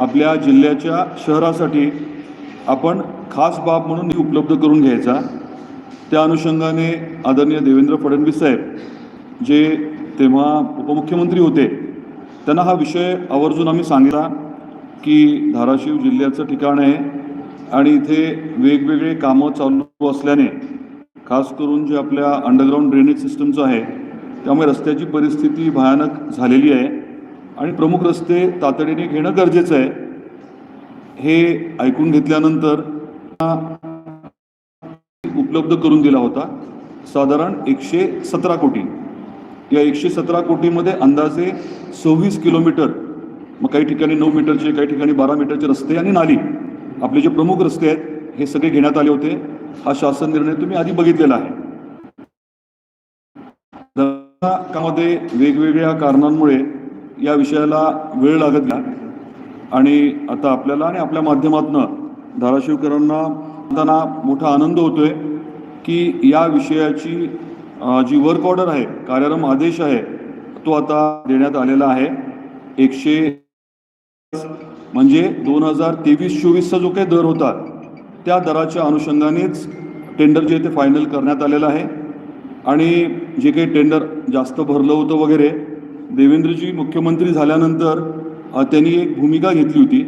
आपल्या जिल्ह्याच्या शहरासाठी आपण खास बाब म्हणून ही उपलब्ध करून घ्यायचा. त्या अनुषंगाने आदरणीय देवेंद्र फडणवीस साहेब जे तेव्हा उपमुख्यमंत्री होते त्यांना हा विषय आवर्जून आम्ही सांगितला की धाराशिव जिल्ह्याचं ठिकाण आहे आणि इथे वेगवेगळे कामं चालू असल्याने खास करून जे आपल्या अंडरग्राऊंड ड्रेनेज सिस्टमचं आहे त्यामुळे रस्त्याची परिस्थिती भयानक झालेली आहे. आणि प्रमुख रस्ते तातडीने घेणं गरजेचं आहे. हे ऐकून घेतल्यानंतर उपलब्ध करून दिला होता. साधारण एकशे सतरा कोटी. या एकशे सतरा कोटीमध्ये अंदाजे सव्वीस किलोमीटर मग काही ठिकाणी नऊ मीटरचे काही ठिकाणी बारा मीटरचे रस्ते आणि नाली आपले जे प्रमुख रस्ते आहेत हे सगळे घेण्यात आले होते. हा शासन निर्णय तुम्ही आधी बघितलेला आहे. कामामध्ये वेगवेगळ्या कारणांमुळे या विषयाला वेळ लागत गेला आणि आता आपल्याला आणि आपल्या माध्यमातनं धाराशिवकरांना त्यांना मोठा आनंद होतोय की या विषयाची जी वर्क ऑर्डर आहे कार्यक्रम आदेश आहे तो आता देण्यात आलेला आहे. एकशे म्हणजे दोन हजार तेवीस चोवीसचा जो काही दर होता त्या दराच्या अनुषंगानेच टेंडर जे ते फायनल करण्यात आलेलं आहे. आणि जे काही टेंडर जास्त भरलं होतं वगैरे देवेंद्रजी मुख्यमंत्री झाल्यानंतर त्यांनी एक भूमिका घेतली होती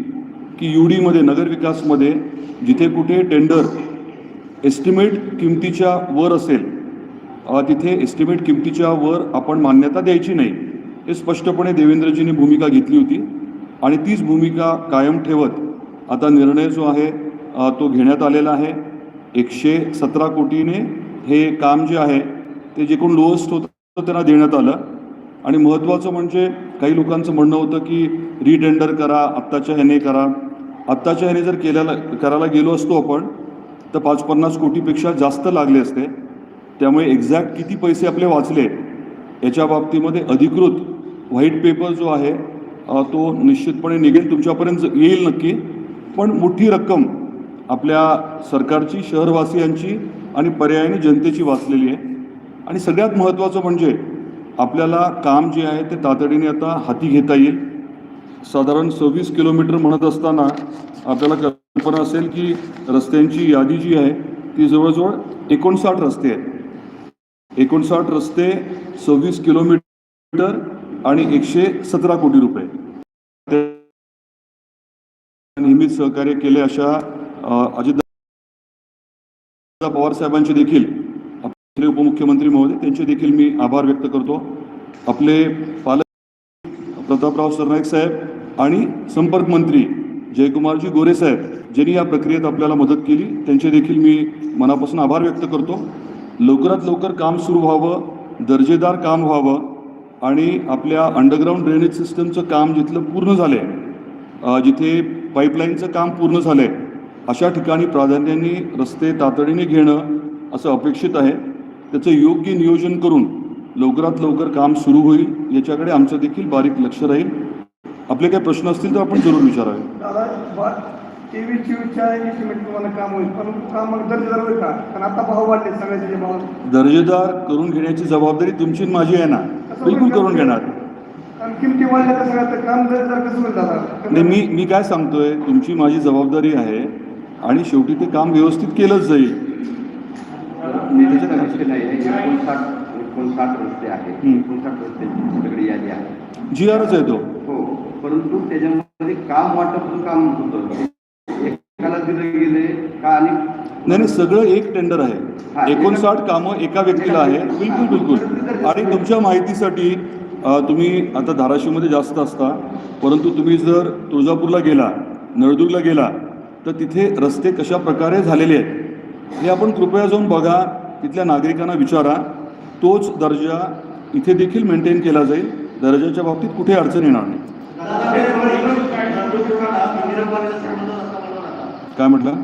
की यू डीमध्ये नगरविकासमध्ये जिथे कुठे टेंडर एस्टिमेट किमतीच्या वर असेल तिथे एस्टिमेट किमतीच्या वर आपण मान्यता द्यायची नाही हे स्पष्टपणे देवेंद्रजींनी भूमिका घेतली होती. आणि तीच भूमिका कायम ठेवत आता निर्णय जो आहे तो घेण्यात आलेला आहे. एकशे सतरा कोटीने हे काम जे आहे ते जे कोण लोएस्ट होतं त्यांना देण्यात आलं. आणि महत्त्वाचं म्हणजे काही लोकांचं म्हणणं होतं की रिटेंडर करा आत्ताच्या ह्याने करा. आत्ताच्या ह्याने जर केल्याला करायला गेलो असतो आपण तर पाच पन्नास कोटीपेक्षा जास्त लागले असते. त्यामुळे एक्झॅक्ट किती पैसे आपले वाचले याच्या बाबतीमध्ये अधिकृत व्हाईट पेपर जो आहे तो निश्चितपणे निघेल तुमच्यापर्यंत येईल नक्की. पण मोठी रक्कम आपल्या सरकारची शहरवासियांची आणि पर्यायाने जनतेची वाचलेली आहे. आणि सगळ्यात महत्त्वाचं म्हणजे आपल्याला काम जे आहे ते तातडीने आता हाती घेता येईल. साधारण सव्वीस किलोमीटर म्हणत असताना आपल्याला कल्पना असेल की रस्त्यांची यादी जी आहे ती जवळजवळ एकोणसाठ रस्ते आहेत. एकोणसाठ रस्ते सव्वीस किलोमीटर आणि एकशे सतरा कोटी रुपये. नेहमीच सहकार्य केले अशा अजित पवार साहेबांचे देखील उपमुख्यमंत्री महोदय त्यांचे देखील मी आभार व्यक्त करतो. आपले पालक प्रतापराव सरनाईक साहेब आणि संपर्क मंत्री जयकुमारजी गोरे साहेब ज्यांनी या प्रक्रियेत आपल्याला मदत केली त्यांचे देखील मी मनापासून आभार व्यक्त करतो. लवकरात लवकर काम सुरू व्हावं दर्जेदार काम व्हावं आणि आपल्या अंडरग्राऊंड ड्रेनेज सिस्टमचं काम जिथलं पूर्ण झालं आहे जिथे पाईपलाईनचं काम पूर्ण झालं आहे अशा ठिकाणी प्राधान्याने रस्ते तातडीने घेणं असं अपेक्षित आहे. त्याचं योग्य नियोजन करून लवकरात लवकर काम सुरू होईल याच्याकडे आमचं देखील बारीक लक्ष राहील. आपले काही प्रश्न असतील तर आपण जरूर विचारावे. दादा तेवीस चोवीसच्या एस्टिमेट तुम्हाला काम होईल. पण काम मग दर्जेदार होईल का? कारण आता भाव वाढले सगळ्याचे जे भाव. दर्जेदार करून घेण्याची जबाबदारी तुमची आणि माझी आहे ना. बिलकुल करून घेणार. कारण किमती वाढल्या तर सगळ्यात काम दर्जेदार कसं होईल दादा? नाही मी मी काय सांगतोय तुमची माझी जबाबदारी आहे आणि शेवटी ते काम व्यवस्थित केलंच जाईल. निधीचं रस्ते नाही आहे एकोणसाठ एकोणसाठ रस्ते आहेत. एकोणसाठ रस्त्यांची सगळी यादी आहे. जी आरच आहे तो. हो परंतु त्याच्यामध्ये काम वाटप काम होतं. एकाला दिलं गेले का आणि नाही नाही सगळं एक टेंडर आहे. एकोणसाठ कामं एका व्यक्तीला आहे. बिलकुल बिलकुल. आणि तुमच्या माहितीसाठी तुम्ही आता धाराशिवमध्ये जास्त असता परंतु तुम्ही जर तुळजापूरला गेला नळदुर्गला गेला तर तिथे रस्ते कशा प्रकारे झालेले आहेत? हे आपण कृपया जाऊन बघा तिथल्या नागरिकांना विचारा. तोच दर्जा इथे देखील मेंटेन केला जाईल. दर्जाच्या बाबतीत कुठे अडचण येणार नाही. काय म्हटलं?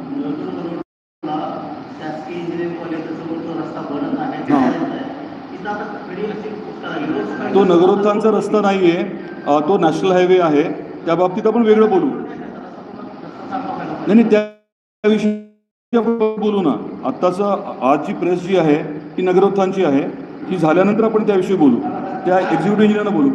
तो नगरोत्थानचा रस्ता नाही आहे तो नॅशनल हायवे आहे. त्या बाबतीत आपण वेगळं बोलू. नाही त्याविषयी बोलू ना. आत्ताचं आज जी प्रेस जी आहे ती नगरोत्थानची आहे. ती झाल्यानंतर आपण त्याविषयी बोलू. त्या एक्झिक्युटिव्ह इंजिनियरना बोलू.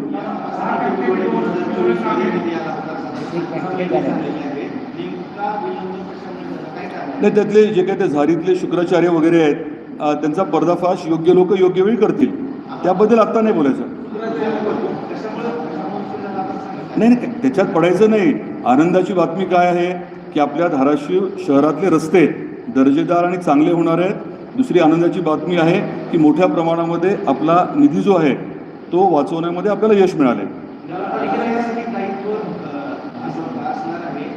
नाही त्यातले जे काही ते झारीतले शुक्राचार्य वगैरे आहेत त्यांचा पर्दाफाश योग्य लोक योग्य वेळी करतील. त्याबद्दल आत्ता नाही बोलायचं. नाही नाही त्याच्यात पडायचं नाही. आनंदाची बातमी काय आहे? की आपल्या धाराशिव शहरातले रस्ते दर्जेदार आणि चांगले होणार आहेत. दुसरी आनंदाची बातमी आहे की मोठ्या प्रमाणामध्ये आपला निधी जो आहे तो वाचवण्यामध्ये आपल्याला यश मिळाले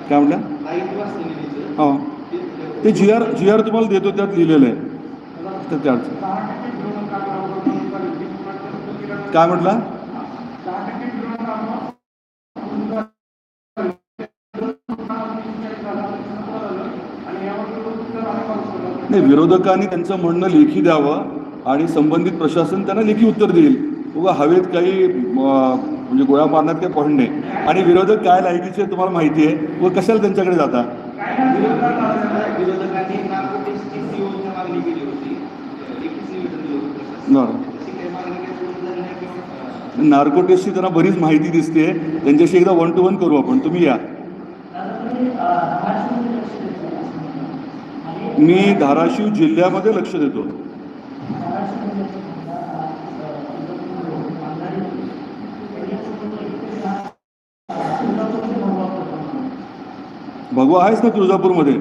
काय म्हटलं? दायित्व हां. हो. ते- जी आर जी आर तुम्हाला देतो त्यात लिहिलेलं आहे. तर काय म्हटलं टक्के ड्रोन कामावर चालेल. वीस टक्के किराणा- काय म्हटलं दहा टक्के ड्रोन कामावर आणि यावर उत्तर आहे पाऊस नाही विरोधकांनी त्यांचं म्हणणं लेखी द्यावं आणि संबंधित प्रशासन त्यांना लेखी उत्तर देईल. उगा हवेत काही म्हणजे गोळ्या मारण्यात काही पडणे नाही. आणि विरोधक काय लायकीचे तुम्हाला माहिती आहे? व कशाला त्यांच्याकडे जाता? नार्कोटेस्टची त्यांना बरीच माहिती दिसते. त्यांच्याशी एकदा वन टू वन करू आपण. तुम्ही या. मी धाराशिव जिल्ह्यामध्ये लक्ष देतो. भगवा आहेच ना तुळजापूरमध्ये?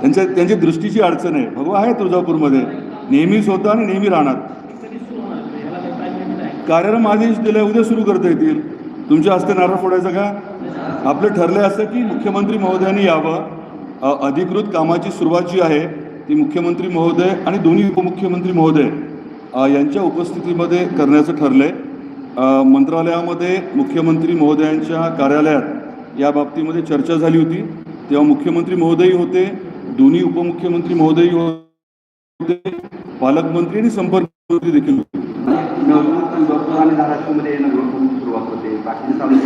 त्यांच्या त्यांची दृष्टीची अडचण आहे. भगवा आहे तुळजापूरमध्ये. नेहमीच होता आणि नेहमी राहणार. कार्यक्रम आदेश दिला उद्या सुरू करता येतील. तुमच्या हस्ते नारळ फोडायचं का? आपलं ठरलं असं की मुख्यमंत्री महोदयांनी यावं. अधिकृत कामाची सुरुवात जी आहे ती मुख्यमंत्री महोदय आणि दोन्ही उपमुख्यमंत्री महोदय यांच्या उपस्थितीमध्ये करण्याचं ठरलं आहे मंत्रालयामध्ये मुख्यमंत्री महोदयांच्या कार्यालयात या बाबतीमध्ये चर्चा झाली होती. तेव्हा मुख्यमंत्री महोदयही होते दोन्ही उपमुख्यमंत्री महोदयही होते पालकमंत्री आणि संपर्क मंत्री देखील होते.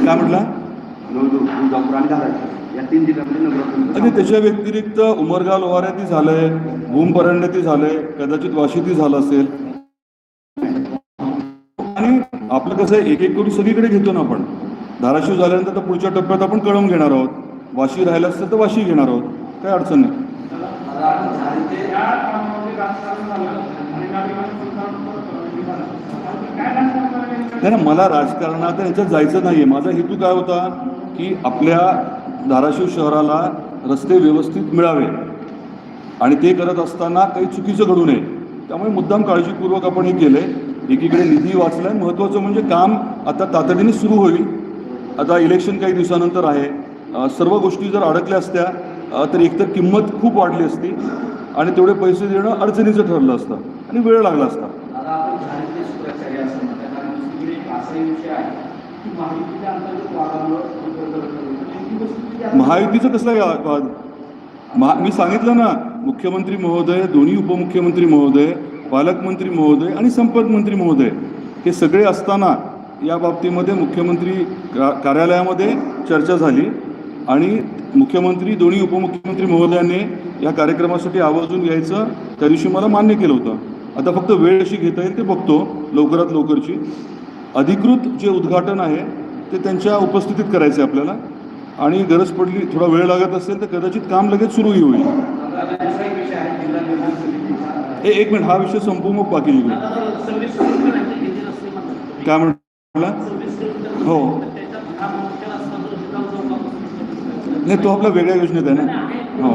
काय म्हटला? नवदुर्ग तुळजापूर आणि धाराशिव या तीन जिल्ह्यामध्ये आणि त्याच्या व्यतिरिक्त उमरगा लोहाऱ्याती झालंय भूमपरंड्याती झालंय कदाचित वाशीती झालं असेल. आणि आपलं कसं आहे एक एक करून सगळीकडे घेतो ना आपण. धाराशिव झाल्यानंतर तर पुढच्या टप्प्यात आपण कळम घेणार आहोत. वाशी राहिलं असतं तर वाशी घेणार आहोत. काय अडचण नाही. नाही मला राजकारणात याच्यात जायचं नाहीये. माझा हेतू काय होता? की आपल्या धाराशिव शहराला रस्ते व्यवस्थित मिळावे आणि ते करत असताना काही चुकीचं घडू नये. त्यामुळे मुद्दाम काळजीपूर्वक आपण हे केलं आहे एकीकडे निधी वाचला आहे महत्त्वाचं म्हणजे काम आता तातडीने सुरू होईल. आता इलेक्शन काही दिवसानंतर आहे. सर्व गोष्टी जर अडकल्या असत्या तर एकतर किंमत खूप वाढली असती आणि तेवढे पैसे देणं अडचणीचं ठरलं असतं आणि वेळ लागला असता. आपण माहितीच्या अंतर्गत वादामुळे महायुतीचं कसलं आहे महा मी सांगितलं ना मुख्यमंत्री महोदय दोन्ही उपमुख्यमंत्री महोदय पालकमंत्री महोदय आणि संपर्कमंत्री महोदय हे सगळे असताना या बाबतीमध्ये मुख्यमंत्री कार्यालयामध्ये चर्चा झाली आणि मुख्यमंत्री दोन्ही उपमुख्यमंत्री महोदयांनी या कार्यक्रमासाठी आवर्जून यायचं त्या दिवशी मला मान्य केलं होतं. आता फक्त वेळ अशी घेता येईल ते बघतो लवकरात लवकरची. अधिकृत जे उद्घाटन आहे ते त्यांच्या उपस्थितीत करायचं आहे आपल्याला. आणि गरज पडली थोडा वेळ लागत असेल तर कदाचित काम लगेच सुरूही होईल. एक ए एक मिनिट हा विषय संपू मग बाकी म्हणतात काय म्हटलं? हो. नाही तो आपला वेगळ्या योजनेत आहे ना? हो.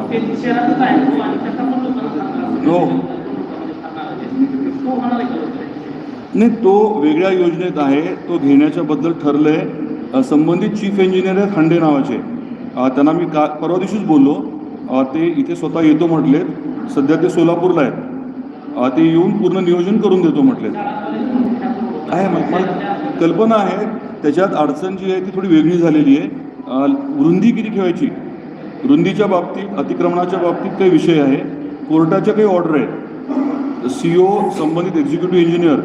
हो. नाही तो वेगळ्या योजनेत आहे तो घेण्याच्याबद्दल ठरलं आहे संबंधित चीफ इंजिनियर आहेत खांडे नावाचे. त्यांना मी का परवा दिवशीच बोललो. ते इथे स्वतः येतो म्हटलेत. सध्या ते सोलापूरला आहेत. ते येऊन पूर्ण नियोजन करून देतो म्हटलेत. आहे मग मला कल्पना आहे त्याच्यात अडचण जी आहे ती थोडी वेगळी झालेली आहे. वृंदी रुंदी किती ठेवायची? रुंदीच्या बाबतीत अतिक्रमणाच्या बाबतीत काही विषय आहे. कोर्टाच्या काही ऑर्डर आहेत. सी ओ संबंधित एक्झिक्युटिव्ह इंजिनियर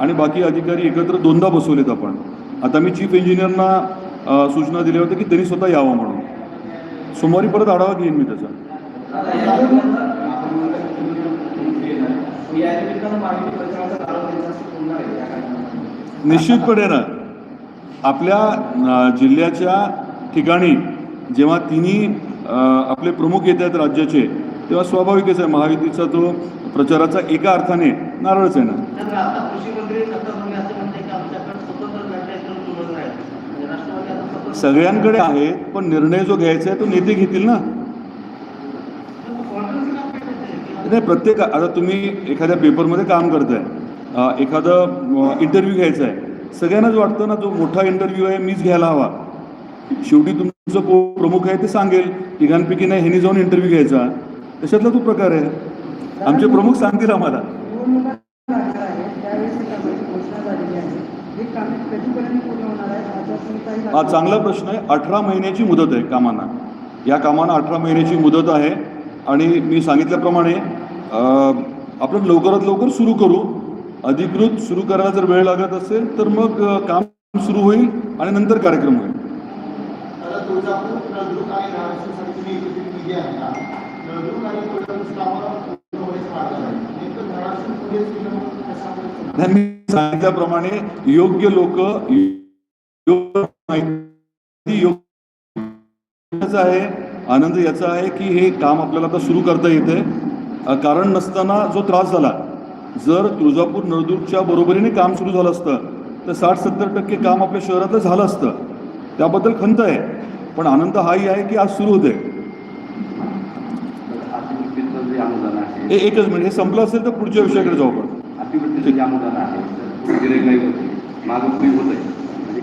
आणि बाकी अधिकारी एकत्र दोनदा बसवलेत आपण. आता मी चीफ इंजिनियरना सूचना दिल्या होत्या की त्यांनी स्वतः यावं म्हणून. सोमवारी परत आढावा घेईन मी त्याचा. निश्चितपणे ना. आपल्या जिल्ह्याच्या ठिकाणी जेव्हा तिन्ही आपले प्रमुख येत आहेत राज्याचे तेव्हा स्वाभाविकच आहे महायुतीचा तो प्रचाराचा एका अर्थाने नारळच आहे ना तर आता कृषी मंत्री दत्ता तुम्ही असं म्हणताय की आमच्याकडे स्वतंत्र गटायचं निवडून आहे म्हणजे राष्ट्रवादी आता स्वतंत्र सगळ्यांकडे आहे पण निर्णय जो घ्यायचा आहे तो नेते घेतील ना? नाही प्रत्येक आता तुम्ही एखाद्या पेपरमध्ये काम करताय अ, एखादं इंटरव्ह्यू घ्यायचा आहे. सगळ्यांनाच वाटतं ना जो मोठा इंटरव्ह्यू आहे मीच घ्यायला हवा. शेवटी तुमचं को प्रमुख आहे ते सांगेल. तिघांपैकी नाही ह्यानी जाऊन इंटरव्ह्यू घ्यायचा. तशातला तो प्रकार आहे. आमचे प्रमुख सांगतील आम्हाला. हा चांगला प्रश्न आहे. अठरा महिन्याची मुदत आहे कामांना. या कामांना अठरा महिन्याची मुदत आहे. आणि मी सांगितल्याप्रमाणे आपण लवकरात लवकर सुरू करू. अधिकृत सुरू करायला जर वेळ लागत असेल तर मग काम सुरू होईल आणि नंतर कार्यक्रम होईल. मी सांगितल्याप्रमाणे योग्य लोक योग्य माहिती योग्य आहे आनंद याचा आहे की हे काम आपल्याला आता सुरू करता येते. कारण नसताना जो त्रास झाला जर तुळजापूर नळदुर्गच्या बरोबरीने काम सुरू झालं असतं तर साठ सत्तर टक्के काम आपल्या शहरातलं झालं असतं. त्याबद्दल खंत आहे पण आनंद हाही आहे की आज सुरू होते एकच मिनिट हे संपलं असेल तर पुढच्या विषयाकडे जाऊ आपण. अतिवृष्टीचं जे अनुदान आहे तर होते होत आहे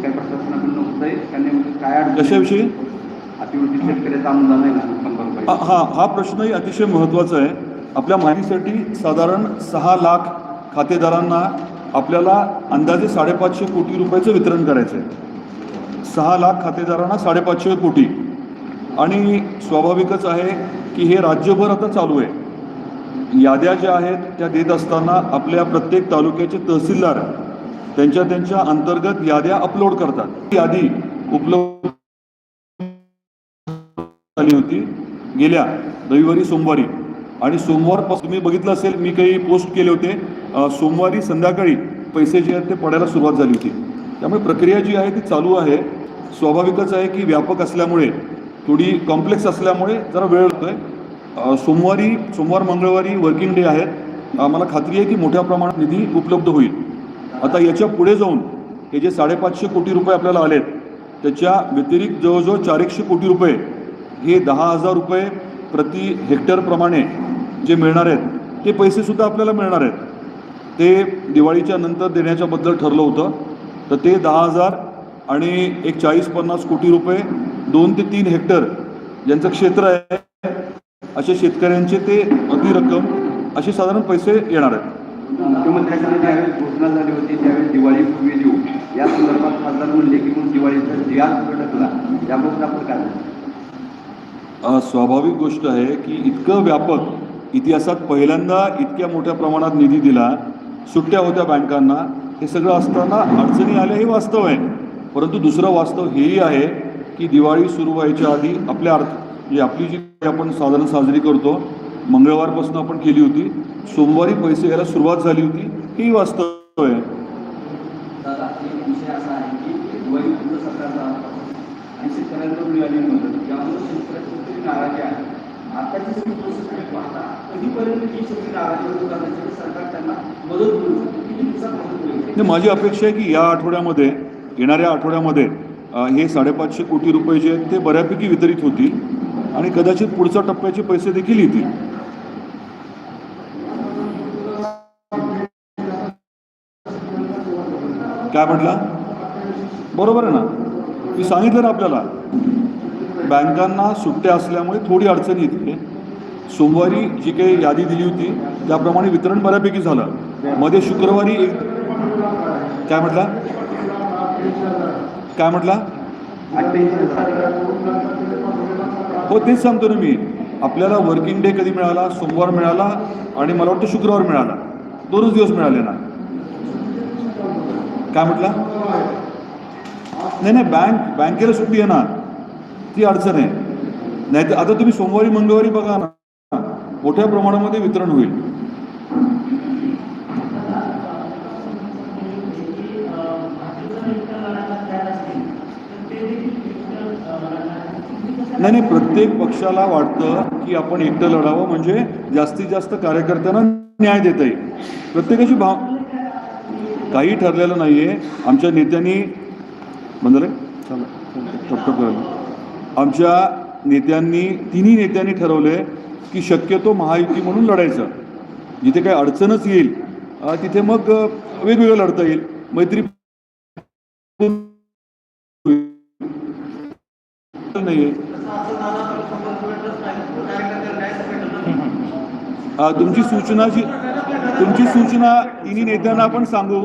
म्हणजे काय प्रशासनाकडून होत आहे का नेमकं काय अडचण? कशाविषयी अतिवृष्टी शेतकऱ्याचं अनुदान आहे ना हा हा हा प्रश्नही अतिशय महत्त्वाचा आहे. आपल्या माहितीसाठी साधारण सहा लाख खातेदारांना आपल्याला अंदाजे साडेपाचशे कोटी रुपयाचं वितरण करायचं आहे सहा लाख खातेदारांना साडेपाचशे कोटी. आणि स्वाभाविकच आहे की हे राज्यभर आता चालू आहे. याद्या ज्या आहेत त्या देत असताना आपल्या प्रत्येक तालुक्याचे तहसीलदार त्यांच्या त्यांच्या अंतर्गत याद्या अपलोड करतात. ती यादी उपलब्ध झाली होती गेल्या रविवारी सोमवारी. आणि सोमवारपासून तुम्ही बघितलं असेल मी काही पोस्ट केले होते. सोमवारी संध्याकाळी पैसे जे आहेत ते पडायला सुरुवात झाली होती. त्यामुळे प्रक्रिया जी आहे ती चालू आहे. स्वाभाविकच आहे की व्यापक असल्यामुळे थोडी कॉम्प्लेक्स असल्यामुळे जरा वेळ होतोय सोमवारी सोमवार मंगळवारी वर्किंग डे आहेत. मला खात्री आहे की मोठ्या प्रमाणात निधी उपलब्ध होईल. आता याच्यापुढे जाऊन हे जे साडेपाचशे कोटी रुपये आपल्याला आलेत त्याच्या व्यतिरिक्त जवळजवळ चारशे कोटी रुपये हे दहा हजार रुपये प्रति हेक्टरप्रमाणे जे मिळणार आहेत ते पैसेसुद्धा आपल्याला मिळणार आहेत. ते दिवाळीच्या नंतर देण्याच्या बद्दल ठरलं होतं. तर ते दहा हजार आणि एक चाळीस पन्नास कोटी रुपये दोन ते तीन हेक्टर ज्यांचं क्षेत्र आहे अशा शेतकऱ्यांचे ते अति रक्कम असे साधारण पैसे येणार आहेत. मुख्यमंत्र्यांकडे ज्यावेळेस घोषणा झाली होती. त्यावेळेस दिवाळीपूर्वी देऊ. या संदर्भात खासदार म्हणले की मग दिवाळीचा दिया अडकला याबाबत आपण काय स्वाभाविक गोष्ट आहे की इतकं व्यापक इतिहासात पहिल्यांदा इतक्या मोठ्या प्रमाणात निधी दिला सुट्ट्या होत्या बँकांना. हे सगळं असताना अडचणी आल्या हे वास्तव आहे. परंतु दुसरं वास्तव हेही आहे की दिवाळी सुरू व्हायच्या आधी आपल्या अर्थ म्हणजे आपली जी आपण साधारण साजरी करतो मंगळवारपासून आपण केली होती. सोमवारी पैसे यायला सुरुवात झाली होती. हेही वास्तव आहे. ही माझी अपेक्षा आहे की या आठवड्यामध्ये येणाऱ्या आठवड्यामध्ये हे साडेपाचशे कोटी रुपये जे आहेत ते बऱ्यापैकी वितरित होतील आणि कदाचित पुढच्या टप्प्याचे पैसे देखील येतील. काय म्हटला? बरोबर आहे ना? मी सांगितलं ना आपल्याला. बँकांना सुट्ट्या असल्यामुळे थोडी अडचण येते. सोमवारी जी काही यादी दिली होती त्याप्रमाणे वितरण बऱ्यापैकी झालं. मध्ये शुक्रवारी एक काय म्हटला? काय म्हटला? हो तेच सांगतो ना मी. आपल्याला वर्किंग डे कधी मिळाला? सोमवार मिळाला आणि मला वाटतं शुक्रवार मिळाला. दोनच दिवस मिळाले ना. काय म्हटला? नाही नाही बँक बँकेला सुट्टी आहे ना ती अडचण आहे. नाही तर आता तुम्ही सोमवारी मंगळवारी बघा ना. मोठ्या प्रमाणामध्ये वितरण होईल. नाही नाही प्रत्येक पक्षाला वाटतं की आपण एकटं लढावं. म्हणजे जास्तीत जास्त कार्यकर्त्यांना न्याय देता येईल. प्रत्येकाची भाव काही ठरलेलं नाही आहे आमच्या नेत्यांनी बंद रे चला. टपटप करायला आमच्या नेत्यांनी तिन्ही नेत्यांनी ठरवले की शक्यतो महायुती म्हणून लढायचं. जिथे काही अडचणच येईल तिथे मग वेगवेगळं लढता येईल. मैत्री नाही तसं असं झालं तुमची सूचना इनी नेत्यांना आपण सांगू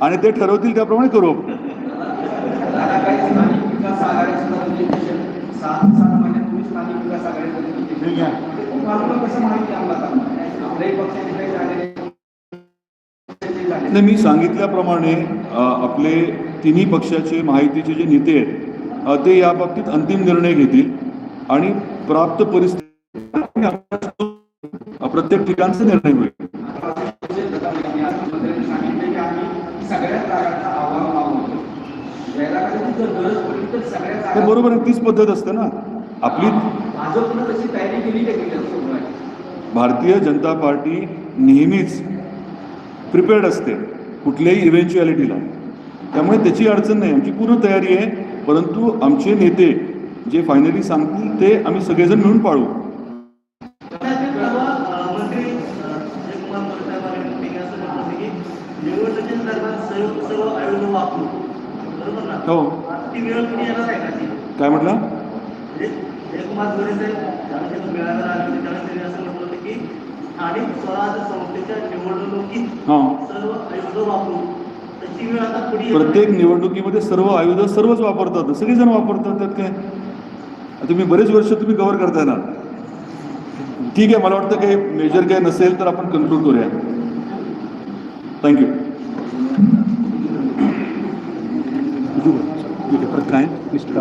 आणि ते ठरवतील त्याप्रमाणे करू नाही मी सांगितल्याप्रमाणे आपले तिन्ही पक्षाचे माहितीचे जे नेते आहेत ते या बाबतीत अंतिम निर्णय घेतील आणि प्राप्त परिस्थिती प्रत्येक ठिकाणचा निर्णय होईल मंत्र्यांनी सांगितले की आम्ही सगळ्या आव्हान जर गरज पडली तर सगळ्या ते बरोबर आहे तीच पद्धत असते ना. आपली भाजपनं तशी तयारी केली आहे. भारतीय जनता पार्टी नेहमीच प्रिपेअर्ड असते कुठल्याही इव्हेंच्युअलिटीला त्यामुळे त्याची अडचण नाही आमची पूर्ण तयारी आहे. परंतु आमचे नेते जे फायनली सांगतील ते आम्ही सगळेजण मिळून पाळू. पुढे येणार प्रत्येक निवडणुकीमध्ये सर्व आयुध सर्वच वापरतात. सगळेजण वापरतात त्यात काय? तुम्ही बरेच वर्ष तुम्ही कव्हर करताय ना. ठीक आहे मला वाटतं काही मेजर काय नसेल तर आपण कन्क्लूड करूया. Thank you secretary crime mister